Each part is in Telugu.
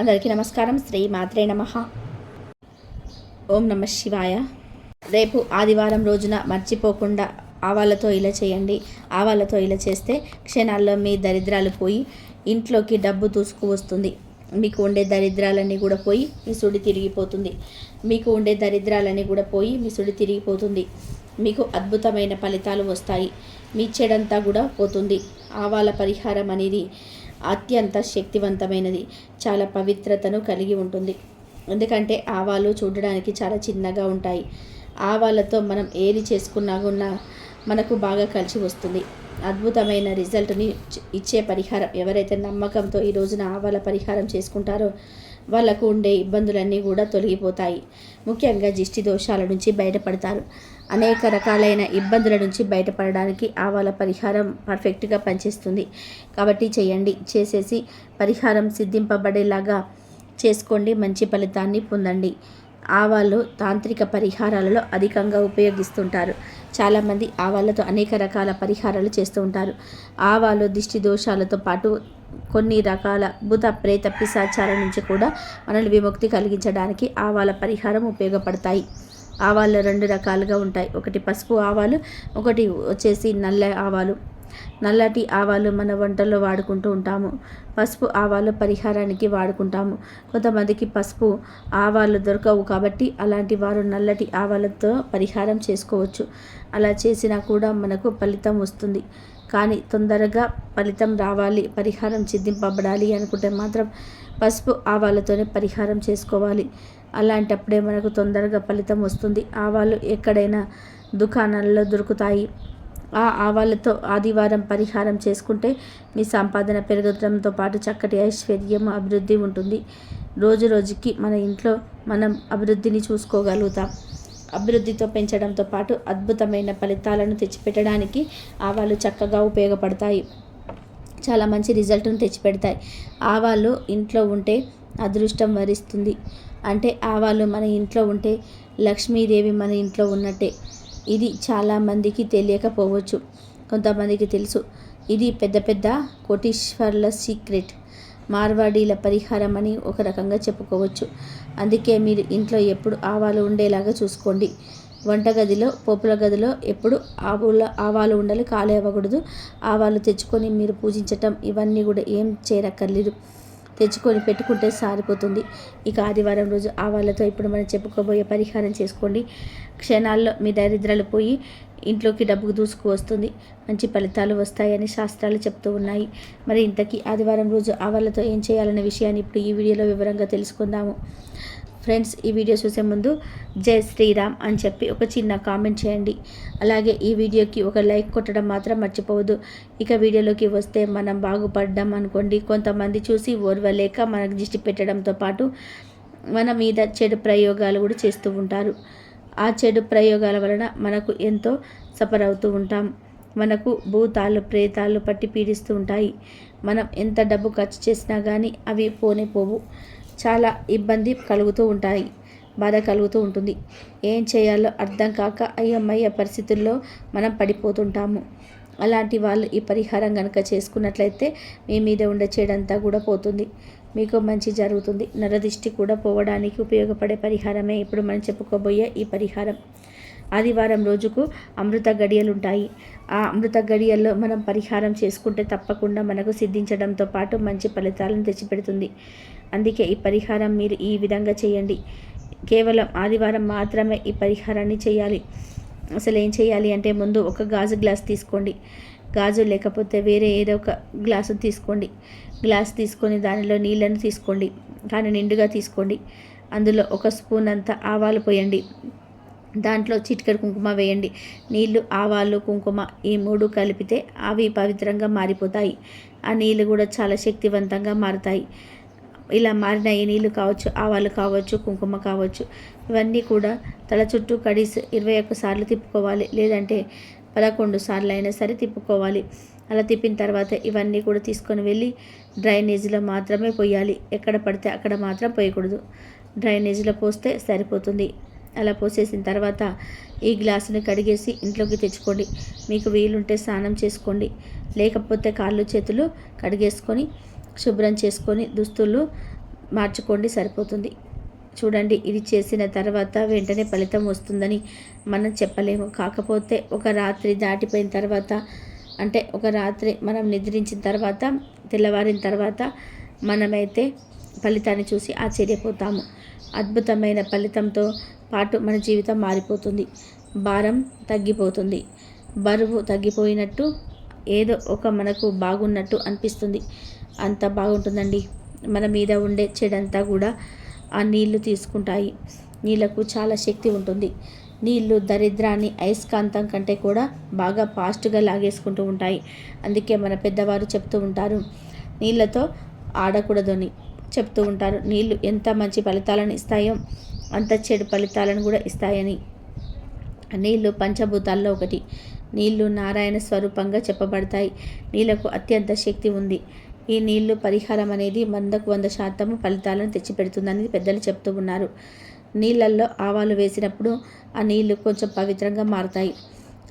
అందరికీ నమస్కారం. శ్రీ మాత్రే నమ. ఓం నమ శివాయ. రేపు ఆదివారం రోజున మర్చిపోకుండా ఆవాలతో ఇలా చేయండి. ఆవాలతో ఇలా చేస్తే క్షణాల్లో మీ దరిద్రాలు పోయి ఇంట్లోకి డబ్బు దూసుకువస్తుంది మీకు ఉండే దరిద్రాలన్నీ కూడా పోయి మీ సుడి తిరిగిపోతుంది. మీకు ఉండే దరిద్రాలన్నీ కూడా పోయి మీ సుడి తిరిగిపోతుంది. మీకు అద్భుతమైన ఫలితాలు వస్తాయి. మీ చెడంతా కూడా పోతుంది. ఆవాల పరిహారం అనేది అత్యంత శక్తివంతమైనది. చాలా పవిత్రతను కలిగి ఉంటుంది. ఎందుకంటే ఆవాలు చూడడానికి చాలా చిన్నగా ఉంటాయి. ఆవాలతో మనం ఏది చేసుకున్నా కూడా మనకు బాగా కలిసి వస్తుంది. అద్భుతమైన రిజల్ట్ని ఇచ్చే పరిహారం. ఎవరైతే నమ్మకంతో ఈ రోజున ఆవాల పరిహారం చేసుకుంటారో వాళ్ళకు ఉండే ఇబ్బందులన్నీ కూడా తొలగిపోతాయి. ముఖ్యంగా దిష్టి దోషాల నుంచి బయటపడతారు. అనేక రకాలైన ఇబ్బందుల నుంచి బయటపడడానికి ఆవాల పరిహారం పర్ఫెక్ట్గా పనిచేస్తుంది. కాబట్టి చేయండి. చేసేసి పరిహారం సిద్ధింపబడేలాగా చేసుకోండి. మంచి ఫలితాన్ని పొందండి. ఆవాలు తాంత్రిక పరిహారాలలో అధికంగా ఉపయోగిస్తుంటారు. చాలామంది ఆవాలతో అనేక రకాల పరిహారాలు చేస్తూ ఉంటారు. ఆవాలు దిష్టి దోషాలతో పాటు కొన్ని రకాల భూత ప్రేత పిశాచాల నుంచి కూడా మనల్ని విముక్తి కలిగించడానికి ఆవాల పరిహారం ఉపయోగపడతాయి. ఆవాలు రెండు రకాలుగా ఉంటాయి. ఒకటి పసుపు ఆవాలు ఒకటి వచ్చేసి నల్ల ఆవాలు. నల్లటి ఆవాలు మన వంటల్లో వాడుకుంటూ ఉంటాము. పసుపు ఆవాలు పరిహారానికి వాడుకుంటాము. కొంతమందికి పసుపు ఆవాలు దొరకవు కాబట్టి అలాంటి వారు నల్లటి ఆవాలతో పరిహారం చేసుకోవచ్చు. అలా చేసినా కూడా మనకు ఫలితం వస్తుంది. కానీ తొందరగా ఫలితం రావాలి పరిహారం సిద్ధింపబడాలి అనుకుంటే మాత్రం పసుపు ఆవాలతోనే పరిహారం చేసుకోవాలి. అలాంటప్పుడే మనకు తొందరగా ఫలితం వస్తుంది. ఆవాలు ఎక్కడైనా దుకాణాలలో దొరుకుతాయి. ఆ ఆవాలతో ఆదివారం పరిహారం చేసుకుంటే మీ సంపాదన పెరగడంతో పాటు చక్కటి ఐశ్వర్యం అభివృద్ధి ఉంటుంది. రోజు రోజుకి మన ఇంట్లో మనం అభివృద్ధిని చూసుకోగలుగుతాం. అభివృద్ధితో పెంచడంతో పాటు అద్భుతమైన ఫలితాలను తెచ్చిపెట్టడానికి ఆవాలు చక్కగా ఉపయోగపడతాయి. చాలా మంచి రిజల్ట్ను తెచ్చిపెడతాయి. ఆవాలు ఇంట్లో ఉంటే అదృష్టం వరిస్తుంది. అంటే ఆవాలు మన ఇంట్లో ఉంటే లక్ష్మీదేవి మన ఇంట్లో ఉన్నట్టే. ఇది చాలామందికి తెలియకపోవచ్చు. కొంతమందికి తెలుసు. ఇది పెద్ద పెద్ద కోటీశ్వర్ల సీక్రెట్. మార్వాడీల పరిహారం అని ఒక రకంగా చెప్పుకోవచ్చు. అందుకే మీరు ఇంట్లో ఎప్పుడు ఆవాలు ఉండేలాగా చూసుకోండి. వంటగదిలో పోపుల గదిలో ఎప్పుడు ఆవుల ఆవాలు ఉండాలి ఖాళీ అవ్వకూడదు ఆవాలు తెచ్చుకొని మీరు పూజించటం ఇవన్నీ కూడా ఏం చేయనక్కర్లేదు. తెచ్చుకొని పెట్టుకుంటే సారిపోతుంది. ఇక ఆదివారం రోజు ఆవాలతో ఇప్పుడు మనం చెప్పుకోబోయే పరిహారం చేసుకోండి. క్షణాల్లో మీ దరిద్రాలు పోయి ఇంట్లోకి డబ్బుకు దూసుకు వస్తుంది. మంచి ఫలితాలు వస్తాయని శాస్త్రాలు చెప్తూ ఉన్నాయి. మరి ఇంతకీ ఆదివారం రోజు ఆవాలతో ఏం చేయాలనే విషయాన్ని ఇప్పుడు ఈ వీడియోలో వివరంగా తెలుసుకుందాము. ఫ్రెండ్స్ ఈ వీడియో చూసే ముందు జై శ్రీరామ్ అని చెప్పి ఒక చిన్న కామెంట్ చేయండి. అలాగే ఈ వీడియోకి ఒక లైక్ కొట్టడం మాత్రం మర్చిపోవద్దు. ఇక వీడియోలోకి వస్తే మనం బాగుపడ్డాం అనుకోండి. కొంతమంది చూసి ఓర్వలేక మనకు దిష్టి పెట్టడంతో పాటు మన మీద చెడు ప్రయోగాలు కూడా చేస్తూ ఉంటారు. ఆ చెడు ప్రయోగాల వలన మనకు ఎంతో సఫర్ అవుతూ ఉంటాం. మనకు భూతాలు ప్రేతాలు పట్టి పీడిస్తూ ఉంటాయి. మనం ఎంత డబ్బు ఖర్చు చేసినా కానీ అవి పోనే పోవు. చాలా ఇబ్బంది కలుగుతూ ఉంటాయి బాధ కలుగుతూ ఉంటుంది. ఏం చేయాలో అర్థం కాక అయ్యమ్మయ్య పరిస్థితుల్లో మనం పడిపోతుంటాము. అలాంటి వాళ్ళు ఈ పరిహారం కనుక చేసుకున్నట్లయితే మీ మీద ఉండే చెడంతా కూడా పోతుంది. మీకు మంచి జరుగుతుంది. నరదిష్టి కూడా పోవడానికి ఉపయోగపడే పరిహారమే. ఇప్పుడు మనం చెప్పుకోబోయే ఈ పరిహారం. ఆదివారం రోజుకు అమృత గడియలు ఉంటాయి ఆ అమృత గడియల్లో మనం పరిహారం చేసుకుంటే తప్పకుండా మనకు సిద్ధించడంతో పాటు మంచి ఫలితాలను తెచ్చిపెడుతుంది. అందుకే ఈ పరిహారం మీరు ఈ విధంగా చేయండి. కేవలం ఆదివారం మాత్రమే ఈ పరిహారాన్ని చేయాలి. అసలు ఏం చేయాలి అంటే ముందు ఒక గాజు గ్లాస్ తీసుకోండి. గాజు లేకపోతే వేరే ఏదో ఒక గ్లాసు తీసుకోండి. గ్లాస్ తీసుకొని దానిలో నీళ్ళను తీసుకోండి. కానీ నిండుగా తీసుకోండి. అందులో ఒక స్పూన్ అంత ఆవాలు పోయండి. దాంట్లో చిటికెడు కుంకుమ వేయండి. నీళ్ళు ఆవాలు కుంకుమ ఈ మూడు కలిపితే అవి పవిత్రంగా మారిపోతాయి. ఆ నీళ్ళు కూడా చాలా శక్తివంతంగా మారుతాయి. ఇలా మారిన ఈ నీళ్ళు కావచ్చు ఆవాలు కావచ్చు కుంకుమ కావచ్చు ఇవన్నీ కూడా తల చుట్టూ కడిసి ఇరవై ఒక్క సార్లు తిప్పుకోవాలి. లేదంటే పదకొండు సార్లు అయినా సరే తిప్పుకోవాలి. అలా తిప్పిన తర్వాత ఇవన్నీ కూడా తీసుకొని వెళ్ళి డ్రైనేజీలో మాత్రమే పోయాలి. ఎక్కడ పడితే అక్కడ మాత్రం పోయకూడదు. డ్రైనేజీలో పోస్తే సరిపోతుంది. అలా పోసేసిన తర్వాత ఈ గ్లాసుని కడిగేసి ఇంట్లోకి తెచ్చుకోండి. మీకు వీలుంటే స్నానం చేసుకోండి. లేకపోతే కాళ్ళు చేతులు కడిగేసుకొని శుభ్రం చేసుకొని దుస్తులు మార్చుకోండి సరిపోతుంది. చూడండి ఇది చేసిన తర్వాత వెంటనే ఫలితం వస్తుందని మనం చెప్పలేము. కాకపోతే ఒక రాత్రి దాటిపోయిన తర్వాత అంటే ఒక రాత్రి మనం నిద్రించిన తర్వాత తెల్లవారిన తర్వాత మనమైతే ఫలితాన్ని చూసి ఆశ్చర్యపోతాము. అద్భుతమైన ఫలితంతో పాటు మన జీవితం మారిపోతుంది. భారం తగ్గిపోతుంది. బరువు తగ్గిపోయినట్టు ఏదో ఒక మనకు బాగున్నట్టు అనిపిస్తుంది. అంత బాగుంటుందండి. మన మీద ఉండే చెడంతా కూడా ఆ నీళ్ళు తీసుకుంటాయి. నీళ్ళకు చాలా శక్తి ఉంటుంది. నీళ్ళు దరిద్రాన్ని అయస్కాంతం కంటే కూడా బాగా ఫాస్ట్గా లాగేసుకుంటూ ఉంటాయి. అందుకే మన పెద్దవారు చెప్తూ ఉంటారు నీళ్ళతో ఆడకూడదని చెప్తూ ఉంటారు. నీళ్ళు ఎంత మంచి ఫలితాలను ఇస్తాయో అంత చెడు ఫలితాలను కూడా ఇస్తాయని. నీళ్ళు పంచభూతాల్లో ఒకటి. నీళ్ళు నారాయణ స్వరూపంగా చెప్పబడతాయి. నీళ్ళకు అత్యంత శక్తి ఉంది. ఈ నీళ్ళు పరిహారం అనేది వందకు వంద శాతము ఫలితాలను తెచ్చిపెడుతుందని పెద్దలు చెప్తూ ఉన్నారు. నీళ్ళల్లో ఆవాలు వేసినప్పుడు ఆ నీళ్ళు కొంచెం పవిత్రంగా మారుతాయి.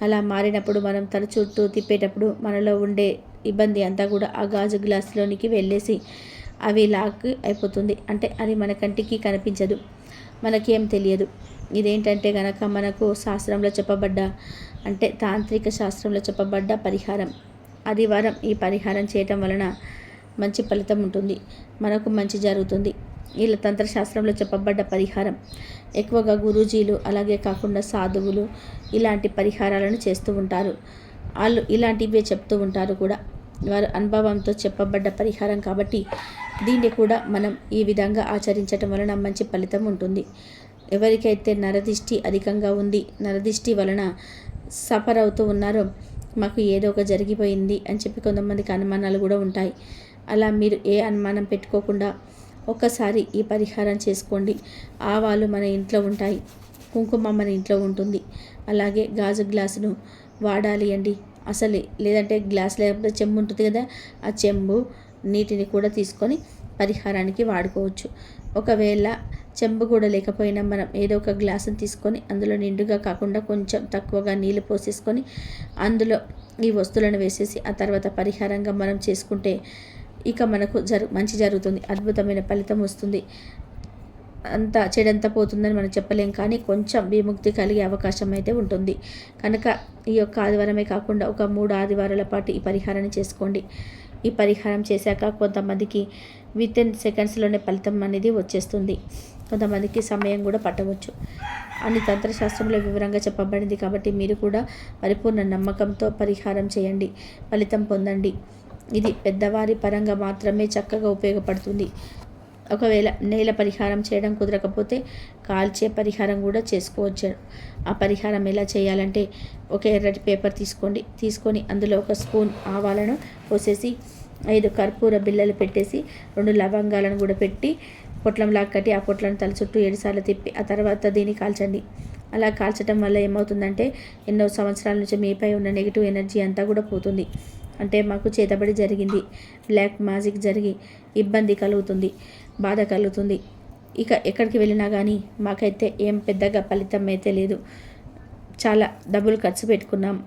అలా మారినప్పుడు మనం తల చుట్టూ తిప్పేటప్పుడు మనలో ఉండే ఇబ్బంది అంతా కూడా ఆ గాజు గ్లాసులోనికి వెళ్ళేసి అవి లాక్ అయిపోతుంది. అంటే అది మన కంటికి కనిపించదు. మనకేం తెలియదు. ఇదేంటంటే గనక మనకు శాస్త్రంలో చెప్పబడ్డ అంటే తాంత్రిక శాస్త్రంలో చెప్పబడ్డ పరిహారం. ఆదివారం ఈ పరిహారం చేయటం వలన మంచి ఫలితం ఉంటుంది. మనకు మంచి జరుగుతుంది. వీళ్ళ తంత్రశాస్త్రంలో చెప్పబడ్డ పరిహారం. ఎక్కువగా గురూజీలు అలాగే కాకుండా సాధువులు ఇలాంటి పరిహారాలను చేస్తూ ఉంటారు. వాళ్ళు ఇలాంటివే చెప్తూ ఉంటారు కూడా. వారు అనుభవంతో చెప్పబడ్డ పరిహారం కాబట్టి దీన్ని కూడా మనం ఈ విధంగా ఆచరించటం వలన మంచి ఫలితం ఉంటుంది. ఎవరికైతే నరదిష్టి అధికంగా ఉంది నరదిష్టి వలన సఫర్ అవుతూ ఉన్నారో మాకు ఏదో ఒక జరిగిపోయింది అని చెప్పి కొంతమందికి అనుమానాలు కూడా ఉంటాయి. అలా మీరు ఏ అనుమానం పెట్టుకోకుండా ఒక్కసారి ఈ పరిహారం చేసుకోండి. ఆవాలు మన ఇంట్లో ఉంటాయి కుంకుమ మన ఇంట్లో ఉంటుంది. అలాగే గాజు గ్లాసును వాడాలి అండి. అసలు లేదంటే గ్లాస్ లేకపోతే చెంబు ఉంటుంది కదా ఆ చెంబు నీటిని కూడా తీసుకొని పరిహారానికి వాడుకోవచ్చు. ఒకవేళ చెంబు కూడా లేకపోయినా మనం ఏదో ఒక గ్లాసుని తీసుకొని అందులో నిండుగా కాకుండా కొంచెం తక్కువగా నీళ్ళు పోసేసుకొని అందులో ఈ వస్తువులను వేసేసి ఆ తర్వాత పరిహారంగా మనం చేసుకుంటే ఇక మనకు జరు మంచి జరుగుతుంది. అద్భుతమైన ఫలితం వస్తుంది. అంత చెడంతా పోతుందని మనం చెప్పలేం కానీ కొంచెం విముక్తి కలిగే అవకాశం అయితే ఉంటుంది. కనుక ఈ యొక్క ఆదివారమే కాకుండా ఒక మూడు ఆదివారాల పాటు ఈ పరిహారాన్ని చేసుకోండి. ఈ పరిహారం చేశాక కొంతమందికి విత్ ఇన్ సెకండ్స్లోనే ఫలితం అనేది వచ్చేస్తుంది. కొంతమందికి సమయం కూడా పట్టవచ్చు. అని తంత్రశాస్త్రంలో వివరంగా చెప్పబడింది కాబట్టి మీరు కూడా పరిపూర్ణ నమ్మకంతో పరిహారం చేయండి. ఫలితం పొందండి. ఇది పెద్దవారి పరంగా మాత్రమే చక్కగా ఉపయోగపడుతుంది. ఒకవేళ నేల పరిహారం చేయడం కుదరకపోతే కాల్చే పరిహారం కూడా చేసుకోవచ్చు. ఆ పరిహారం ఎలా చేయాలంటే ఒక ఎర్రటి పేపర్ తీసుకోండి. తీసుకొని అందులో ఒక స్పూన్ ఆవాలను పోసేసి ఐదు కర్పూర బిల్లలు పెట్టేసి రెండు లవంగాలను కూడా పెట్టి పొట్లంలా కట్టి ఆ పొట్లను తల చుట్టూ ఏడుసార్లు తిప్పి ఆ తర్వాత దీన్ని కాల్చండి. అలా కాల్చడం వల్ల ఏమవుతుందంటే ఎన్నో సంవత్సరాల నుంచి మీపై ఉన్న నెగిటివ్ ఎనర్జీ అంతా కూడా పోతుంది. అంటే మాకు చేతబడి జరిగింది. బ్లాక్ మ్యాజిక్ జరిగి ఇబ్బంది కలుగుతుంది బాధ కలుగుతుంది. ఇక ఎక్కడికి వెళ్ళినా కానీ మాకైతే ఏం పెద్దగా ఫలితం అయితే లేదు. చాలా డబ్బులు ఖర్చు పెట్టుకున్నాం.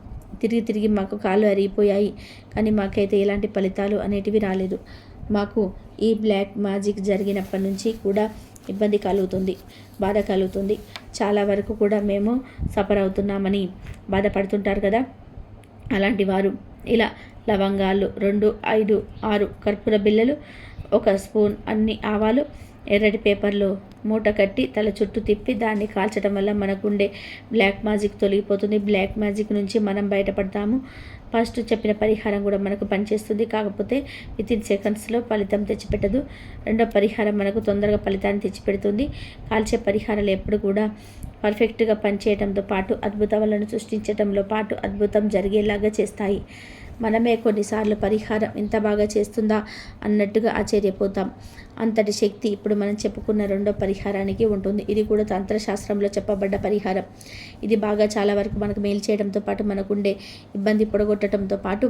తిరిగి తిరిగి మాకు కాళ్ళు అరిగిపోయాయి. కానీ మాకైతే ఎలాంటి ఫలితాలు అనేటివి రాలేదు. మాకు ఈ బ్లాక్ మ్యాజిక్ జరిగినప్పటి నుంచి కూడా ఇబ్బంది కలుగుతుంది బాధ కలుగుతుంది. చాలా వరకు కూడా మేము సఫర్ అవుతున్నామని బాధపడుతుంటారు కదా? అలాంటి వారు. ఇలా లవంగాలు రెండు ఐదు ఆరు కర్పూర బిళ్ళలు ఒక స్పూన్ అన్ని ఆవాలు ఎర్రటి పేపర్లో మూట కట్టి తల చుట్టూ తిప్పి దాన్ని కాల్చడం వల్ల మనకుండే బ్లాక్ మ్యాజిక్ తొలగిపోతుంది. బ్లాక్ మ్యాజిక్ నుంచి మనం బయటపడతాము. ఫస్ట్ చెప్పిన పరిహారం కూడా మనకు పనిచేస్తుంది. కాకపోతే విత్ ఇన్ సెకండ్స్లో ఫలితం తెచ్చిపెట్టదు. రెండో పరిహారం మనకు తొందరగా ఫలితాన్ని తెచ్చిపెడుతుంది. కాల్చే పరిహారాలు ఎప్పుడు కూడా పర్ఫెక్ట్గా పనిచేయడంతో పాటు అద్భుతాలను సృష్టించడంలో పాటు అద్భుతం జరిగేలాగా చేస్తాయి. మనమే కొన్నిసార్లు పరిహారం ఇంత బాగా చేస్తుందా అన్నట్టుగా ఆశ్చర్యపోతాం. అంతటి శక్తి ఇప్పుడు మనం చెప్పుకున్న రెండో పరిహారానికి ఉంటుంది. ఇది కూడా తంత్రశాస్త్రంలో చెప్పబడ్డ పరిహారం. ఇది బాగా చాలా వరకు మనకు మేలు చేయడంతో పాటు మనకుండే ఇబ్బంది పొడగొట్టడంతో పాటు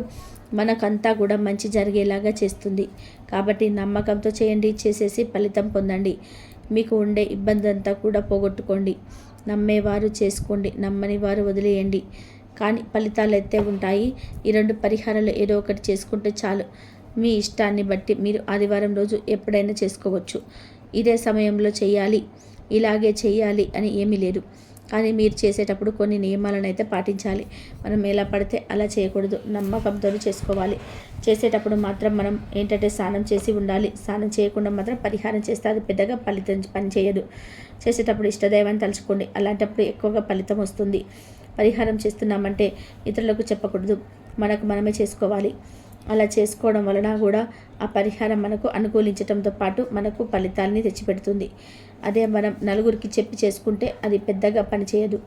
మనకంతా కూడా మంచి జరిగేలాగా చేస్తుంది. కాబట్టి నమ్మకంతో చేయండి చేసేసి ఫలితం పొందండి. మీకు ఉండే ఇబ్బంది అంతా కూడా పోగొట్టుకోండి. నమ్మేవారు చేసుకోండి నమ్మని వారు వదిలేయండి. కానీ ఫలితాలు అయితే ఉంటాయి. ఈ రెండు పరిహారాలు ఏదో ఒకటి చేసుకుంటే చాలు. మీ ఇష్టాన్ని బట్టి మీరు ఆదివారం రోజు ఎప్పుడైనా చేసుకోవచ్చు. ఇదే సమయంలో చేయాలి. ఇలాగే చేయాలి అని ఏమీ లేదు. కానీ మీరు చేసేటప్పుడు కొన్ని నియమాలను అయితే పాటించాలి. మనం ఎలా పడితే అలా చేయకూడదు. నమ్మకంతో చేసుకోవాలి. చేసేటప్పుడు మాత్రం మనం ఏంటంటే స్నానం చేసి ఉండాలి. స్నానం చేయకుండా మాత్రం పరిహారం చేస్తే అది పెద్దగా ఫలితం పని చేయదు చేసేటప్పుడు ఇష్టదైవాన్ని తలుచుకోండి. అలాంటప్పుడు ఎక్కువగా ఫలితం వస్తుంది. పరిహారం చేస్తున్నామంటే ఇతరులకు చెప్పకూడదు. మనకు మనమే చేసుకోవాలి. అలా చేసుకోవడం వలన కూడా ఆ పరిహారం మనకు అనుకూలించడంతో పాటు మనకు ఫలితాలని తెచ్చిపెడుతుంది. అదే మనం నలుగురికి చెప్పి చేసుకుంటే అది పెద్దగా పనిచేయదు.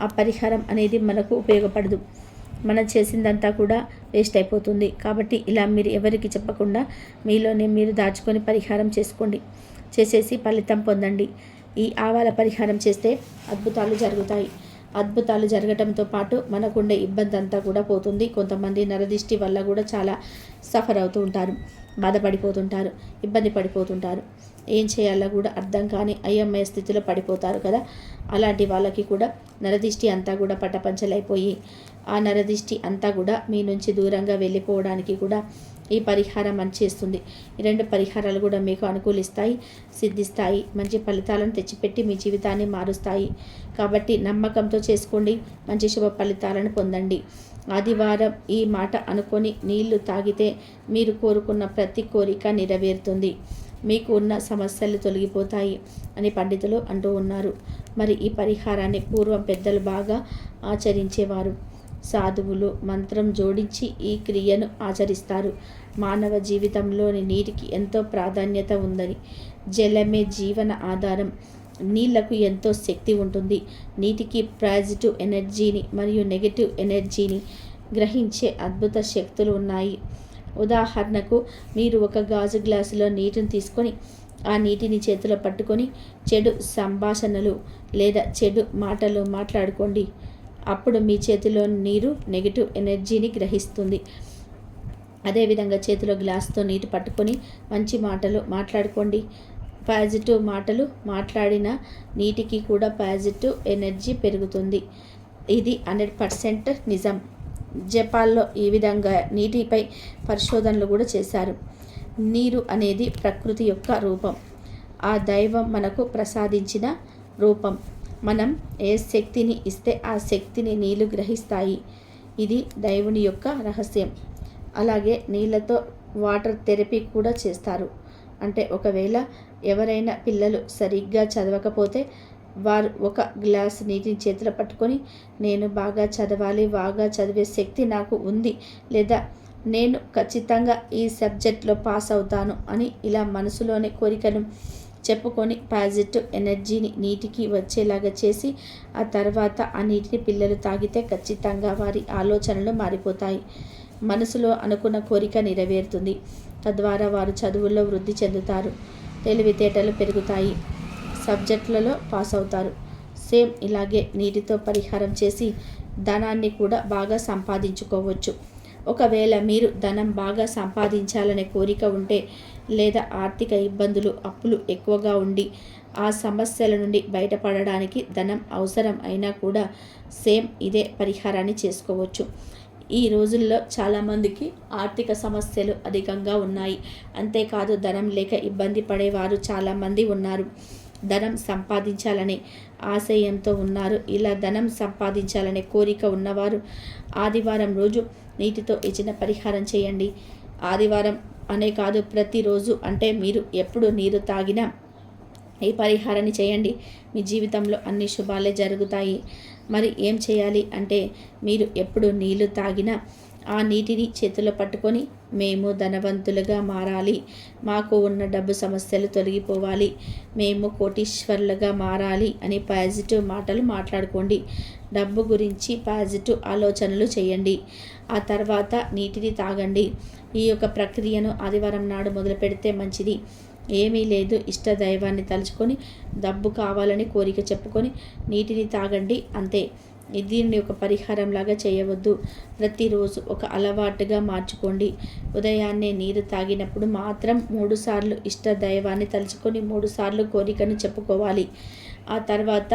ఆ పరిహారం అనేది మనకు ఉపయోగపడదు. మనం చేసిందంతా కూడా వేస్ట్ అయిపోతుంది. కాబట్టి ఇలా మీరు ఎవరికి చెప్పకుండా మీలోనే మీరు దాచుకొని పరిహారం చేసుకోండి. చేసేసి ఫలితం పొందండి. ఈ ఆవాల పరిహారం చేస్తే అద్భుతాలు జరుగుతాయి. అద్భుతాలు జరగటంతో పాటు మనకుండే ఇబ్బంది అంతా కూడా పోతుంది. కొంతమంది నరదిష్టి వల్ల కూడా చాలా సఫర్ అవుతూ ఉంటారు బాధపడిపోతుంటారు ఇబ్బంది పడిపోతుంటారు. ఏం చేయాలో కూడా అర్థం కాని అయ్యమ్మయ్య స్థితిలో పడిపోతారు కదా. అలాంటి వాళ్ళకి కూడా నరదిష్టి అంతా కూడా పట్టపంచలైపోయి ఆ నరదిష్టి అంతా కూడా మీ నుంచి దూరంగా వెళ్ళిపోవడానికి కూడా ఈ పరిహారం చేస్తుంది. ఈ రెండు పరిహారాలు కూడా మీకు అనుకూలిస్తాయి సిద్ధిస్తాయి మంచి ఫలితాలను తెచ్చిపెట్టి మీ జీవితాన్ని మారుస్తాయి. కాబట్టి నమ్మకంతో చేసుకోండి మంచి శుభ ఫలితాలను పొందండి. ఆదివారం ఈ మాట అనుకొని నీళ్ళు తాగితే మీరు కోరుకున్న ప్రతి కోరిక నెరవేరుతుంది. మీకు ఉన్న సమస్యలు తొలగిపోతాయి అని పండితులు అంటూ ఉన్నారు. మరి ఈ పరిహారాన్ని పూర్వం పెద్దలు బాగా ఆచరించేవారు. సాధువులు మంత్రం జోడించి ఈ క్రియను ఆచరిస్తారు. మానవ జీవితంలోని నీటికి ఎంతో ప్రాధాన్యత ఉందని జలమే జీవన ఆధారం. నీళ్ళకు ఎంతో శక్తి ఉంటుంది. నీటికి పాజిటివ్ ఎనర్జీని మరియు నెగిటివ్ ఎనర్జీని గ్రహించే అద్భుత శక్తులు ఉన్నాయి. ఉదాహరణకు మీరు ఒక గాజు గ్లాసులో నీటిని తీసుకొని ఆ నీటిని చేతిలో పట్టుకొని చెడు సంభాషణలు లేదా చెడు మాటలు మాట్లాడుకోండి. అప్పుడు మీ చేతిలో నీరు నెగిటివ్ ఎనర్జీని గ్రహిస్తుంది. అదేవిధంగా చేతిలో గ్లాస్తో నీటి పట్టుకొని మంచి మాటలు మాట్లాడుకోండి. పాజిటివ్ మాటలు మాట్లాడిన నీటికి కూడా పాజిటివ్ ఎనర్జీ పెరుగుతుంది. ఇది హండ్రెడ్ పర్సెంట్ నిజం. జపాల్లో ఈ విధంగా నీటిపై పరిశోధనలు కూడా చేశారు. నీరు అనేది ప్రకృతి యొక్క రూపం. ఆ దైవం మనకు ప్రసాదించిన రూపం. మనం ఏ శక్తిని ఇస్తే ఆ శక్తిని నీళ్ళు గ్రహిస్తాయి. ఇది దైవుని యొక్క రహస్యం. అలాగే నీళ్ళతో వాటర్ థెరపీ కూడా చేస్తారు. అంటే ఒకవేళ ఎవరైనా పిల్లలు సరిగ్గా చదవకపోతే వారు ఒక గ్లాస్ నీటిని చేతిలో పట్టుకొని నేను బాగా చదవాలి బాగా చదివే శక్తి నాకు ఉంది లేదా నేను ఖచ్చితంగా ఈ సబ్జెక్ట్లో పాస్ అవుతాను అని ఇలా మనసులోనే కోరికను చెప్పుకొని పాజిటివ్ ఎనర్జీని నీటికి వచ్చేలాగా చేసి ఆ తర్వాత ఆ నీటిని పిల్లలు తాగితే ఖచ్చితంగా వారి ఆలోచనలు మారిపోతాయి. మనసులో అనుకున్న కోరిక నెరవేరుతుంది. తద్వారా వారు చదువుల్లో వృద్ధి చెందుతారు. తెలివితేటలు పెరుగుతాయి. సబ్జెక్టులలో పాస్ అవుతారు. సేమ్ ఇలాగే నీటితో పరిహారం చేసి ధనాన్ని కూడా బాగా సంపాదించుకోవచ్చు. ఒకవేళ మీరు ధనం బాగా సంపాదించాలనే కోరిక ఉంటే లేదా ఆర్థిక ఇబ్బందులు అప్పులు ఎక్కువగా ఉండి ఆ సమస్యల నుండి బయటపడడానికి ధనం అవసరం అయినా కూడా సేమ్ ఇదే పరిహారాన్ని చేసుకోవచ్చు. ఈ రోజుల్లో చాలామందికి ఆర్థిక సమస్యలు అధికంగా ఉన్నాయి. అంతేకాదు ధనం లేక ఇబ్బంది పడేవారు చాలామంది ఉన్నారు. ధనం సంపాదించాలనే ఆశయంతో ఉన్నారు. ఇలా ధనం సంపాదించాలనే కోరిక ఉన్నవారు ఆదివారం రోజు నీటితో ఇచ్చిన పరిహారం చేయండి. ఆదివారం అనే కాదు ప్రతిరోజు. అంటే మీరు ఎప్పుడు నీరు తాగినా ఈ పరిహారాన్ని చేయండి. మీ జీవితంలో అన్ని శుభాలే జరుగుతాయి. మరి ఏం చేయాలి? అంటే మీరు ఎప్పుడు నీళ్ళు తాగినా ఆ నీటిని చేతిలో పట్టుకొని మేము ధనవంతులుగా మారాలి. మాకు ఉన్న డబ్బు సమస్యలు తొలగిపోవాలి. మేము కోటీశ్వర్లుగా మారాలి అని పాజిటివ్ మాటలు మాట్లాడుకోండి. డబ్బు గురించి పాజిటివ్ ఆలోచనలు చేయండి. ఆ తర్వాత నీటిని తాగండి. ఈ యొక్క ప్రక్రియను ఆదివారం నాడు మొదలు పెడితే మంచిది. ఏమీ లేదు. ఇష్ట దైవాన్ని తలుచుకొని డబ్బు కావాలని కోరిక చెప్పుకొని నీటిని తాగండి అంతే. దీన్ని ఒక పరిహారంలాగా చేయవద్దు. ప్రతిరోజు ఒక అలవాటుగా మార్చుకోండి. ఉదయాన్నే నీరు తాగినప్పుడు మాత్రం మూడుసార్లు ఇష్ట దైవాన్ని తలుచుకొని మూడుసార్లు కోరికను చెప్పుకోవాలి. ఆ తర్వాత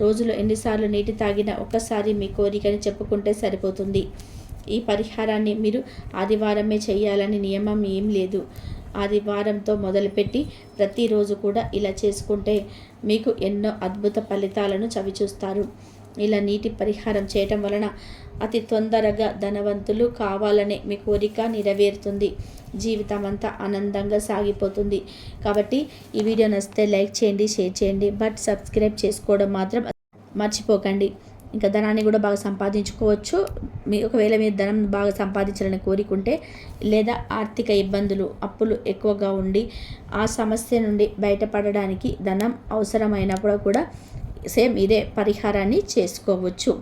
రోజులో ఎన్నిసార్లు నీటి తాగినా ఒక్కసారి మీ కోరికని చెప్పుకుంటే సరిపోతుంది. ఈ పరిహారాన్ని మీరు ఆదివారమే చేయాలని నియమం ఏం లేదు. ఆదివారంతో మొదలుపెట్టి ప్రతిరోజు కూడా ఇలా చేసుకుంటే మీకు ఎన్నో అద్భుత ఫలితాలను చవిచూస్తారు. ఇలా నీటి పరిహారం చేయటం వలన అతి తొందరగా ధనవంతులు కావాలనే మీ కోరిక నెరవేరుతుంది. జీవితం అంతా ఆనందంగా సాగిపోతుంది. కాబట్టి ఈ వీడియో నచ్చితే లైక్ చేయండి షేర్ చేయండి బట్ సబ్స్క్రైబ్ చేసుకోవడం మాత్రం మర్చిపోకండి. ఇంకా ధనాన్ని కూడా బాగా సంపాదించుకోవచ్చు. మీ ఒకవేళ మీరు ధనం బాగా సంపాదించాలని కోరికుంటే లేదా ఆర్థిక ఇబ్బందులు అప్పులు ఎక్కువగా ఉండి ఆ సమస్య నుండి బయటపడడానికి ధనం అవసరమైనప్పుడు కూడా సేమ్ ఇదే పరిహారాన్ని చేసుకోవచ్చు.